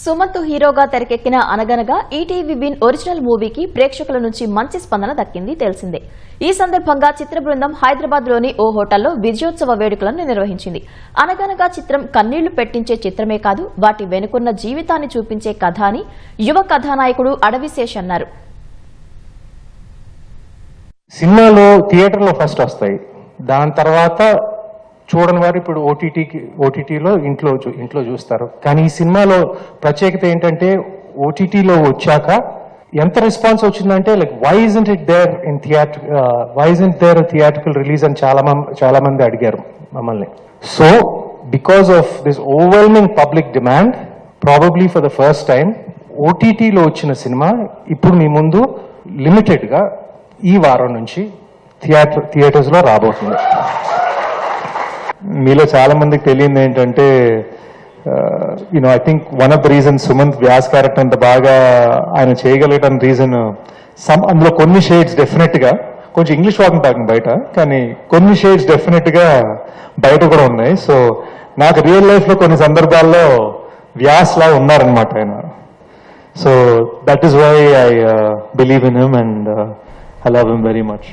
సుమంత్ హీరోగా తెరకెక్కిన అనగనగా ఈటీవీ బిన్ ఒరిజినల్ మూవీకి ప్రేక్షకుల నుంచి మంచి స్పందన దక్కింది తెలిసిందే. ఈ సందర్భంగా చిత్ర బృందం హైదరాబాద్లోని ఓ హోటల్లో విజయోత్సవ వేడుకలను నిర్వహించింది. అనగనగా చిత్రం కన్నీళ్ళు పెట్టించే చిత్రమే కాదు వాటి వెనుకున్న జీవితాన్ని చూపించే కథ అని యువ కథానాయకుడు అడవిశేష్ అన్నారు. సినిమాలో థియేటర్లో ఫస్ట్ వస్తాయి. దాని తర్వాత చూడని వారు ఇప్పుడు ఓటీటీకి ఓటీటీలో ఇంట్లో చూ- ఇంట్లో చూస్తారు. కానీ ఈ సినిమాలో ప్రత్యేకత ఏంటంటే ఓటీటీలో వచ్చాక ఎంత రెస్పాన్స్ వచ్చిందంటే like why isn't it there in theatre why isn't there theatrical release అని చాలా చాలా మంది అడిగారు మమ్మల్ని. So because of this overwhelming public demand probably for the first time ఓటీటీలో వచ్చిన సినిమా ఇప్పుడు మీ ముందు లిమిటెడ్గా ఈ వారం నుంచి థియేటర్ థియేటర్స్లో రాబోతుంది. మీలో చాలా మందికి తెలియంది ఏంటంటే you know I think one of the reason Sumanth Vyas character అంత బాగా ఆయన చేయగలిగటానికి రీజన్ సమ్ అందులో కొన్ని షేడ్స్ డెఫినెట్గా కొంచెం ఇంగ్లీష్ వాకింగ్ టాకింగ్ బయట కానీ కొన్ని షేడ్స్ డెఫినెట్గా బయట కూడా ఉన్నాయి. సో నాకు రియల్ లైఫ్లో కొన్ని సందర్భాల్లో వ్యాస్ లా ఉన్నారనమాట ఆయన. So that is why I believe in him and I love him very much